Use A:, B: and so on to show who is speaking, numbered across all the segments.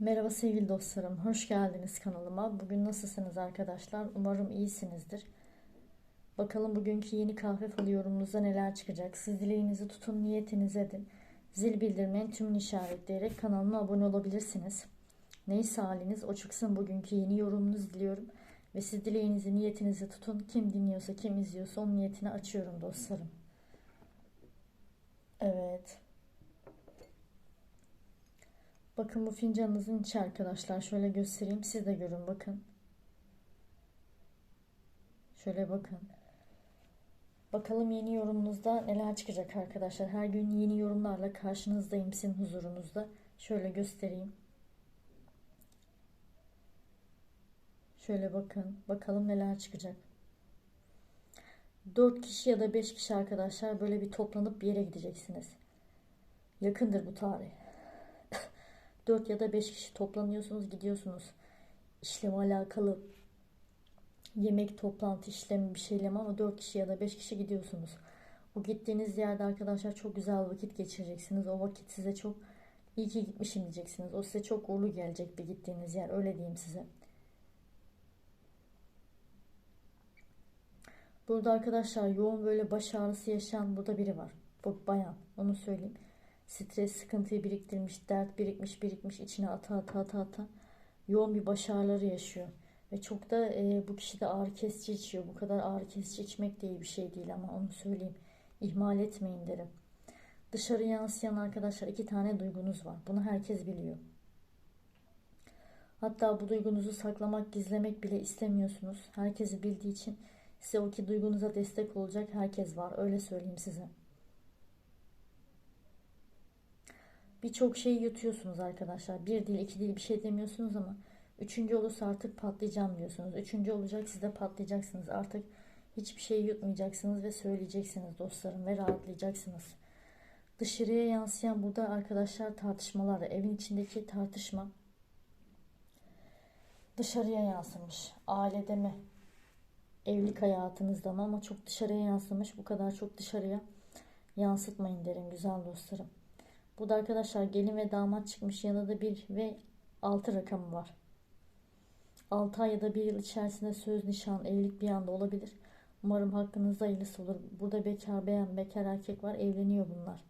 A: Merhaba sevgili dostlarım, hoş geldiniz kanalıma. Bugün nasılsınız arkadaşlar? Umarım iyisinizdir. Bakalım bugünkü yeni kahve falı yorumunuzda neler çıkacak. Siz dileğinizi tutun, niyetiniz edin. Zil bildirmeyin tümünü işaretleyerek kanalıma abone olabilirsiniz. Neyse haliniz o çıksın bugünkü yeni yorumunuzu diliyorum. Ve siz dileğinizi, niyetinizi tutun. Kim dinliyorsa, kim izliyorsa onun niyetini açıyorum dostlarım. Evet. Bakın bu fincanınızın içi arkadaşlar. Şöyle göstereyim. Siz de görün bakın. Şöyle bakın. Bakalım yeni yorumunuzda neler çıkacak arkadaşlar. Her gün yeni yorumlarla karşınızdayım sizin huzurunuzda. Şöyle göstereyim. Şöyle bakın. Bakalım neler çıkacak. 4 kişi ya da 5 kişi arkadaşlar böyle bir toplanıp bir yere gideceksiniz. Yakındır bu tarih. 4 ya da 5 kişi toplanıyorsunuz gidiyorsunuz. İşlem alakalı yemek toplantı işlemi bir şeyle ama 4 kişi ya da 5 kişi gidiyorsunuz. O gittiğiniz yerde arkadaşlar çok güzel vakit geçireceksiniz. O vakit size çok iyi ki gitmişim diyeceksiniz. O size çok uğurlu gelecek bir gittiğiniz yer öyle diyeyim size. Burada arkadaşlar yoğun böyle baş ağrısı yaşayan burada biri var. Bu bayan onu söyleyeyim. Stres, sıkıntıyı biriktirmiş, dert birikmiş, birikmiş, içine ata ata ata ata yoğun bir baş ağrıları yaşıyor. Ve çok da e, bu kişi de ağrı kesici içiyor. Bu kadar ağrı kesici içmek de iyi bir şey değil ama onu söyleyeyim. İhmal etmeyin derim. Dışarı yansıyan arkadaşlar iki tane duygunuz var. Bunu herkes biliyor. Hatta bu duygunuzu saklamak, gizlemek bile istemiyorsunuz. Herkesi bildiği için size o ki duygunuza destek olacak herkes var. Öyle söyleyeyim size. Birçok şeyi yutuyorsunuz arkadaşlar. Bir değil iki değil bir şey demiyorsunuz ama üçüncü olursa artık patlayacağım diyorsunuz. Üçüncü olacak siz de patlayacaksınız. Artık hiçbir şey yutmayacaksınız ve söyleyeceksiniz dostlarım ve rahatlayacaksınız. Dışarıya yansıyan burada arkadaşlar tartışmalar, evin içindeki tartışma dışarıya yansımış. Ailede mi? Evlilik hayatınızda mı? Ama çok dışarıya yansımış. Bu kadar çok dışarıya yansıtmayın derim güzel dostlarım. Bu da arkadaşlar gelin ve damat çıkmış. Yanında bir ve altı rakamı var. 6 ay ya da bir yıl içerisinde söz nişan, evlilik bir anda olabilir. Umarım hakkınızda hayırlısı olur. Burada bekar beyan, bekar erkek var. Evleniyor bunlar.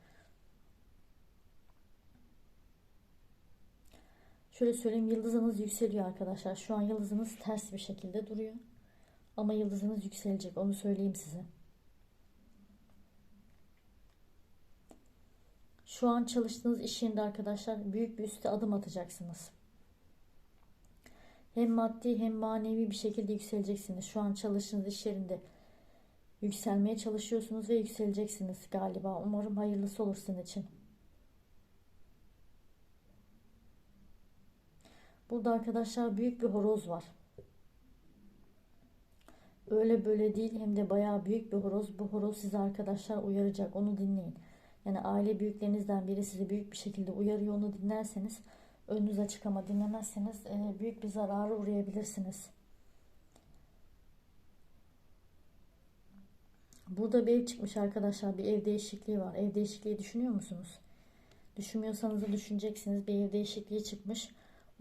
A: Şöyle söyleyeyim yıldızınız yükseliyor arkadaşlar. Şu an yıldızınız ters bir şekilde duruyor. Ama yıldızınız yükselecek. Onu söyleyeyim size. Şu an çalıştığınız iş yerinde arkadaşlar büyük bir üste adım atacaksınız. Hem maddi hem manevi bir şekilde yükseleceksiniz. Şu an çalıştığınız iş yerinde yükselmeye çalışıyorsunuz ve yükseleceksiniz galiba. Umarım hayırlısı olur sizin için. Burada arkadaşlar büyük bir horoz var. Öyle böyle değil hem de bayağı büyük bir horoz. Bu horoz sizi arkadaşlar uyaracak. Onu dinleyin. Yani aile büyüklerinizden biri sizi büyük bir şekilde uyarıyor onu dinlerseniz önünüz açık ama dinlemezseniz e, büyük bir zarara uğrayabilirsiniz. Burada bir ev çıkmış arkadaşlar. Bir ev değişikliği var. Ev değişikliği düşünüyor musunuz? Düşünmüyorsanız da düşüneceksiniz. Bir ev değişikliği çıkmış.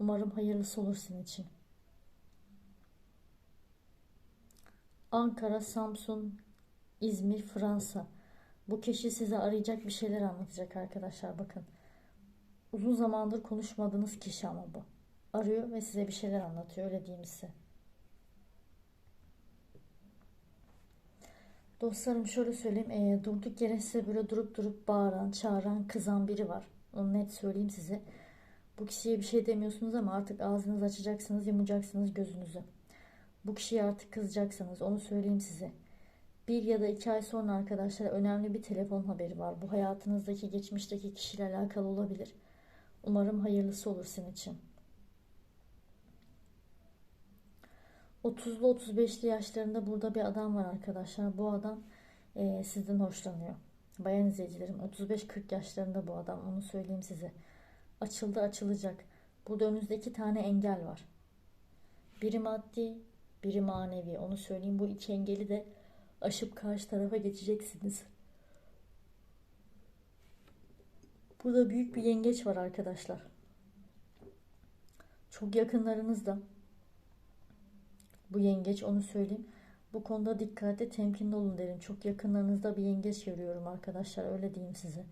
A: Umarım hayırlısı olur sizin için. Ankara, Samsun, İzmir, Fransa. Bu kişi size arayacak bir şeyler anlatacak arkadaşlar bakın. Uzun zamandır konuşmadığınız kişi ama bu. Arıyor ve size bir şeyler anlatıyor öyle diyeyim size. Dostlarım şöyle söyleyeyim. E, durduk yere size böyle durup durup bağıran, çağıran, kızan biri var. Onu net söyleyeyim size. Bu kişiye bir şey demiyorsunuz ama artık ağzınızı açacaksınız, yumacaksınız gözünüzü. Bu kişiye artık kızacaksınız. Onu söyleyeyim size. Bir ya da iki ay sonra arkadaşlar önemli bir telefon haberi var. Bu hayatınızdaki geçmişteki kişiyle alakalı olabilir. Umarım hayırlısı olur sizin için. 30'lu 35'li yaşlarında burada bir adam var arkadaşlar. Bu adam e, sizden hoşlanıyor. Bayan izleyicilerim 35-40 yaşlarında bu adam onu söyleyeyim size. Açıldı açılacak. Burada önünüzde iki tane engel var. Biri maddi, biri manevi. Onu söyleyeyim. Bu iki engeli de aşıp karşı tarafa geçeceksiniz. Burada büyük bir yengeç var arkadaşlar. Çok yakınlarınızda bu yengeç onu söyleyeyim. Bu konuda dikkatli temkinli olun derim. Çok yakınlarınızda bir yengeç görüyorum arkadaşlar öyle diyeyim size.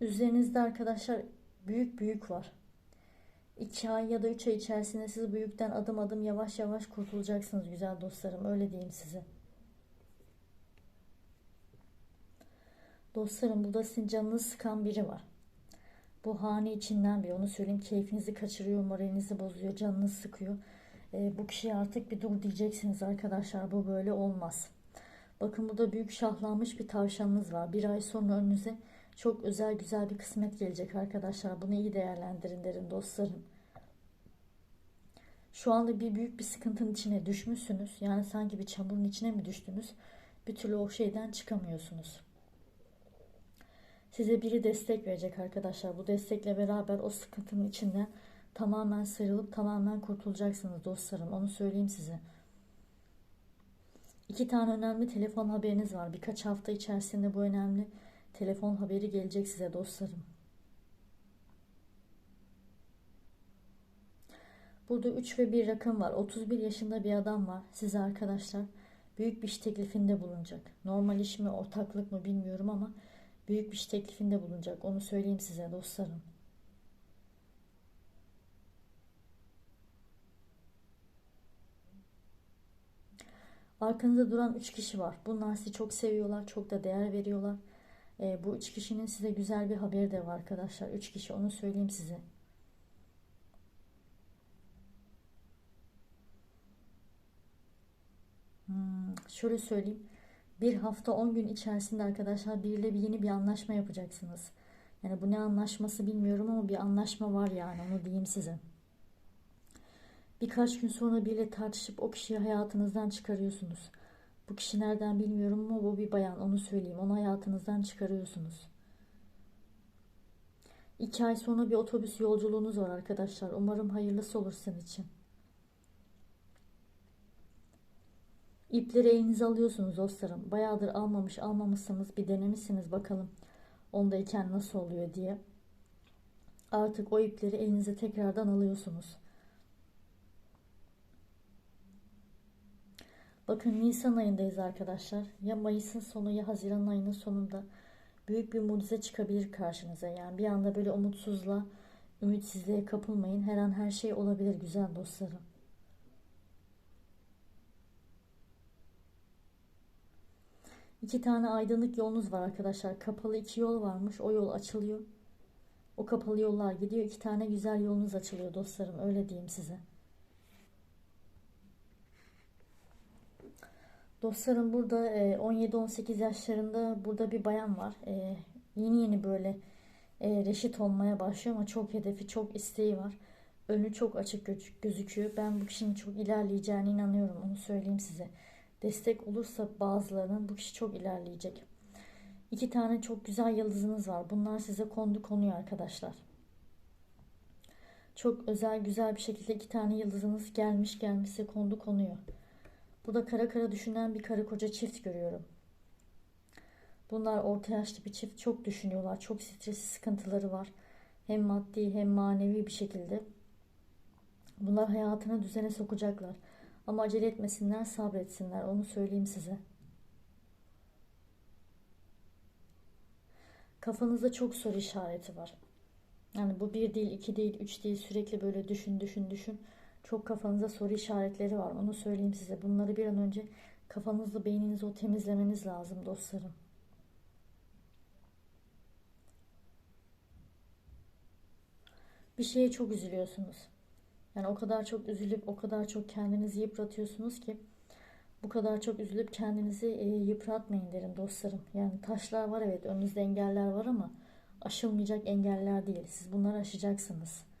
A: Üzerinizde arkadaşlar büyük büyük var. 2 ay ya da 3 ay içerisinde siz bu yükten adım adım yavaş yavaş kurtulacaksınız güzel dostlarım. Öyle diyeyim size. Dostlarım burada sizin canınızı sıkan biri var. Bu hane içinden bir onu söyleyeyim keyfinizi kaçırıyor, moralinizi bozuyor, canınızı sıkıyor. E, bu kişiye artık bir dur diyeceksiniz arkadaşlar bu böyle olmaz. Bakın burada büyük şahlanmış bir tavşanınız var. Bir ay sonra önünüze çok özel güzel bir kısmet gelecek arkadaşlar. Bunu iyi değerlendirin derim dostlarım. Şu anda bir büyük bir sıkıntının içine düşmüşsünüz. Yani sanki bir çamurun içine mi düştünüz? Bir türlü o şeyden çıkamıyorsunuz. Size biri destek verecek arkadaşlar. Bu destekle beraber o sıkıntının içinden tamamen sıyrılıp tamamen kurtulacaksınız dostlarım. Onu söyleyeyim size. İki tane önemli telefon haberiniz var. Birkaç hafta içerisinde bu önemli telefon haberi gelecek size dostlarım. Burada 3 ve 1 rakım var. 31 yaşında bir adam var. Size arkadaşlar büyük bir iş teklifinde bulunacak. Normal iş mi ortaklık mı bilmiyorum ama büyük bir iş teklifinde bulunacak. Onu söyleyeyim size dostlarım. Arkanızda duran üç kişi var. Bunlar sizi çok seviyorlar, çok da değer veriyorlar. E, bu üç kişinin size güzel bir haberi de var arkadaşlar. Üç kişi onu söyleyeyim size. Hmm, şöyle söyleyeyim. Bir hafta 10 gün içerisinde arkadaşlar biriyle bir yeni bir anlaşma yapacaksınız. Yani bu ne anlaşması bilmiyorum ama bir anlaşma var yani onu diyeyim size. Birkaç gün sonra biriyle tartışıp o kişiyi hayatınızdan çıkarıyorsunuz. Bu kişi nereden bilmiyorum ama bu bir bayan onu söyleyeyim. Onu hayatınızdan çıkarıyorsunuz. İki ay sonra bir otobüs yolculuğunuz var arkadaşlar. Umarım hayırlısı olur sizin için. İpleri elinize alıyorsunuz dostlarım. Bayağıdır almamış almamışsınız bir denemişsiniz bakalım. Ondayken nasıl oluyor diye. Artık o ipleri elinize tekrardan alıyorsunuz. Bakın Nisan ayındayız arkadaşlar. Ya Mayıs'ın sonu ya Haziran ayının sonunda büyük bir mucize çıkabilir karşınıza. Yani bir anda böyle umutsuzluğa, ümitsizliğe kapılmayın. Her an her şey olabilir güzel dostlarım. İki tane aydınlık yolunuz var arkadaşlar. Kapalı iki yol varmış. O yol açılıyor. O kapalı yollar gidiyor. İki tane güzel yolunuz açılıyor dostlarım. Öyle diyeyim size. Dostlarım burada 17-18 e, yaşlarında burada bir bayan var. E, yeni yeni böyle e, reşit olmaya başlıyor ama çok hedefi, çok isteği var. Önü çok açık gözüküyor. Ben bu kişinin çok ilerleyeceğine inanıyorum. Onu söyleyeyim size. Destek olursa bazılarının bu kişi çok ilerleyecek. İki tane çok güzel yıldızınız var. Bunlar size kondu konuyor arkadaşlar. Çok özel güzel bir şekilde iki tane yıldızınız gelmiş gelmişse kondu konuyor. Burada kara kara düşünen bir karı koca çift görüyorum. Bunlar orta yaşlı bir çift çok düşünüyorlar. Çok stresli sıkıntıları var. Hem maddi hem manevi bir şekilde. Bunlar hayatını düzene sokacaklar. Ama acele etmesinler, sabretsinler. Onu söyleyeyim size. Kafanızda çok soru işareti var. Yani bu bir değil, iki değil, üç değil. Sürekli böyle düşün, düşün, düşün. Çok kafanızda soru işaretleri var. Onu söyleyeyim size. Bunları bir an önce kafanızda, beyninizi o temizlemeniz lazım dostlarım. Bir şeye çok üzülüyorsunuz. Yani o kadar çok üzülüp o kadar çok kendinizi yıpratıyorsunuz ki bu kadar çok üzülüp kendinizi e, yıpratmayın derim dostlarım. Yani taşlar var evet önünüzde engeller var ama aşılmayacak engeller değil. Siz bunları aşacaksınız.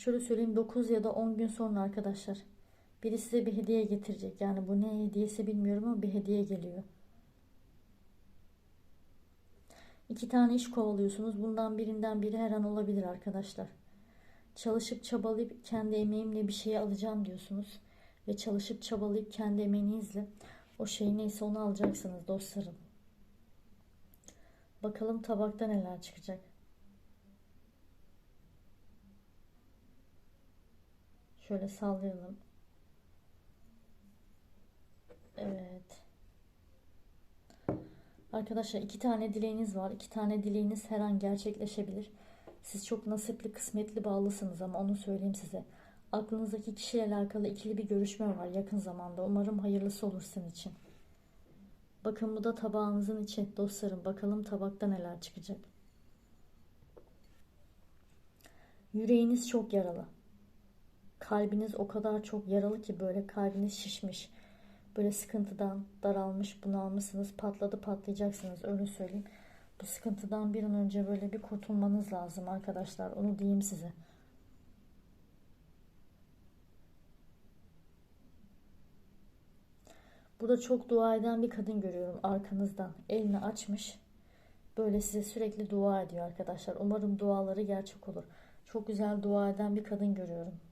A: Şöyle söyleyeyim 9 ya da 10 gün sonra arkadaşlar biri size bir hediye getirecek. Yani bu ne hediyesi bilmiyorum ama bir hediye geliyor. İki tane iş kovalıyorsunuz. Bundan birinden biri her an olabilir arkadaşlar. Çalışıp çabalayıp kendi emeğimle bir şey alacağım diyorsunuz. ve çalışıp çabalayıp kendi emeğinizle o şey neyse onu alacaksınız dostlarım. Bakalım tabakta neler çıkacak. Şöyle sallayalım. Evet. Arkadaşlar iki tane dileğiniz var. İki tane dileğiniz her an gerçekleşebilir. Siz çok nasipli, kısmetli bağlısınız ama onu söyleyeyim size. Aklınızdaki kişiyle alakalı ikili bir görüşme var yakın zamanda. Umarım hayırlısı olur sizin için. Bakın bu da tabağınızın içi dostlarım. Bakalım tabakta neler çıkacak. Yüreğiniz çok yaralı. Kalbiniz o kadar çok yaralı ki böyle kalbiniz şişmiş. Böyle sıkıntıdan daralmış, bunalmışsınız, patladı patlayacaksınız öyle söyleyeyim. Bu sıkıntıdan bir an önce böyle bir kurtulmanız lazım arkadaşlar. Onu diyeyim size. Burada çok dua eden bir kadın görüyorum arkanızdan. Elini açmış. Böyle size sürekli dua ediyor arkadaşlar. Umarım duaları gerçek olur. Çok güzel dua eden bir kadın görüyorum.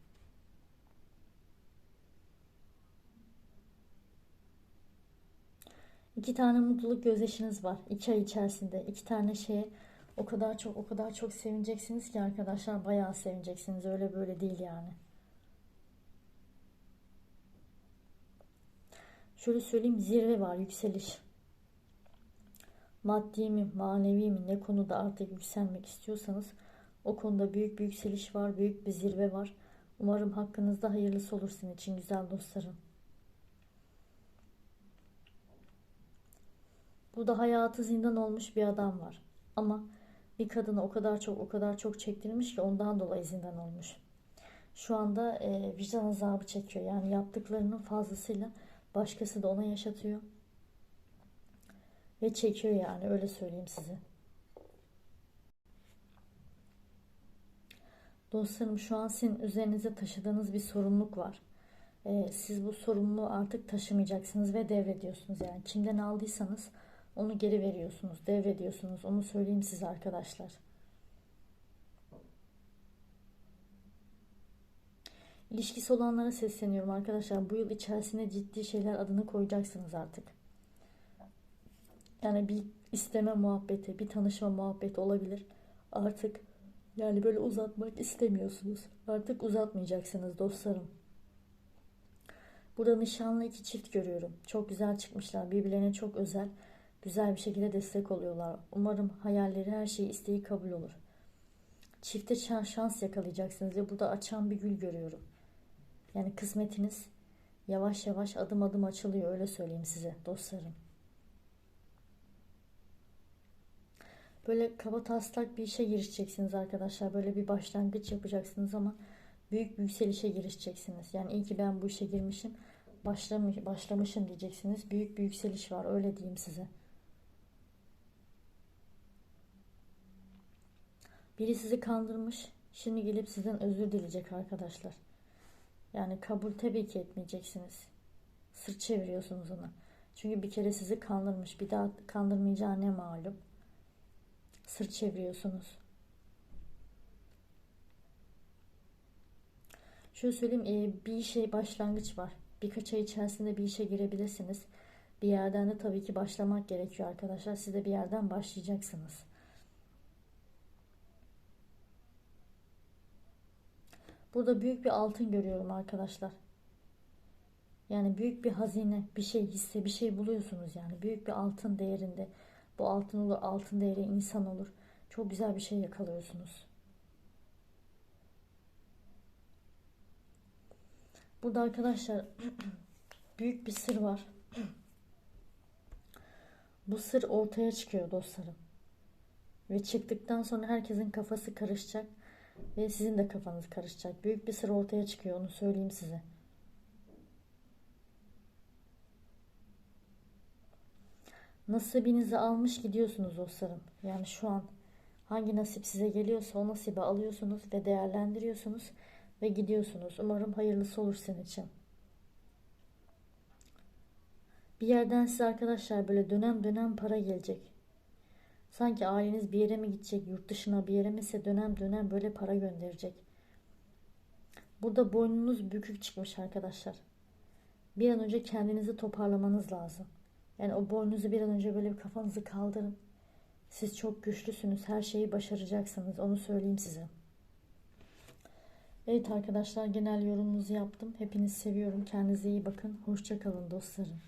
A: İki tane mutluluk gözyaşınız var. iki ay içerisinde. iki tane şeye o kadar çok o kadar çok sevineceksiniz ki arkadaşlar bayağı sevineceksiniz. Öyle böyle değil yani. Şöyle söyleyeyim zirve var yükseliş. Maddi mi manevi mi ne konuda artık yükselmek istiyorsanız o konuda büyük bir yükseliş var. Büyük bir zirve var. Umarım hakkınızda hayırlısı olur sizin için güzel dostlarım. Burada hayatı zindan olmuş bir adam var. Ama bir kadını o kadar çok o kadar çok çektirmiş ki ondan dolayı zindan olmuş. Şu anda e, vicdan azabı çekiyor. Yani yaptıklarının fazlasıyla başkası da ona yaşatıyor. Ve çekiyor yani öyle söyleyeyim size. Dostlarım şu an sizin üzerinize taşıdığınız bir sorumluluk var. Ee, siz bu sorumluluğu artık taşımayacaksınız ve devrediyorsunuz. Yani kimden aldıysanız onu geri veriyorsunuz, devrediyorsunuz. Onu söyleyeyim size arkadaşlar. İlişkisi olanlara sesleniyorum arkadaşlar. Bu yıl içerisinde ciddi şeyler adını koyacaksınız artık. Yani bir isteme muhabbeti, bir tanışma muhabbeti olabilir. Artık yani böyle uzatmak istemiyorsunuz. Artık uzatmayacaksınız dostlarım. Burada nişanlı iki çift görüyorum. Çok güzel çıkmışlar. Birbirlerine çok özel güzel bir şekilde destek oluyorlar. Umarım hayalleri, her şeyi, isteği kabul olur. Çifte şans yakalayacaksınız ve burada açan bir gül görüyorum. Yani kısmetiniz yavaş yavaş adım adım açılıyor öyle söyleyeyim size dostlarım. Böyle kaba taslak bir işe girişeceksiniz arkadaşlar. Böyle bir başlangıç yapacaksınız ama büyük bir yükselişe girişeceksiniz. Yani iyi ki ben bu işe girmişim. Başlamış, başlamışım diyeceksiniz. Büyük bir yükseliş var öyle diyeyim size. Biri sizi kandırmış. Şimdi gelip sizden özür dileyecek arkadaşlar. Yani kabul tabii ki etmeyeceksiniz. Sırt çeviriyorsunuz ona. Çünkü bir kere sizi kandırmış. Bir daha kandırmayacağı ne malum. Sırt çeviriyorsunuz. Şöyle söyleyeyim e, bir işe başlangıç var. Birkaç ay içerisinde bir işe girebilirsiniz. Bir yerden de tabii ki başlamak gerekiyor arkadaşlar. Siz de bir yerden başlayacaksınız. Burada büyük bir altın görüyorum arkadaşlar. Yani büyük bir hazine, bir şey hisse, bir şey buluyorsunuz yani. Büyük bir altın değerinde. Bu altın olur, altın değeri insan olur. Çok güzel bir şey yakalıyorsunuz. Burada arkadaşlar büyük bir sır var. Bu sır ortaya çıkıyor dostlarım. Ve çıktıktan sonra herkesin kafası karışacak. Ve sizin de kafanız karışacak. Büyük bir sır ortaya çıkıyor onu söyleyeyim size. Nasibinizi almış gidiyorsunuz dostlarım. Yani şu an hangi nasip size geliyorsa o nasibi alıyorsunuz ve değerlendiriyorsunuz ve gidiyorsunuz. Umarım hayırlısı olur senin için. Bir yerden size arkadaşlar böyle dönem dönem para gelecek. Sanki aileniz bir yere mi gidecek, yurt dışına bir yere mi dönem dönem böyle para gönderecek. Burada boynunuz bükük çıkmış arkadaşlar. bir an önce kendinizi toparlamanız lazım. Yani o boynunuzu bir an önce böyle bir kafanızı kaldırın. Siz çok güçlüsünüz. Her şeyi başaracaksınız. Onu söyleyeyim size. Evet arkadaşlar genel yorumunuzu yaptım. Hepinizi seviyorum. Kendinize iyi bakın. Hoşçakalın dostlarım.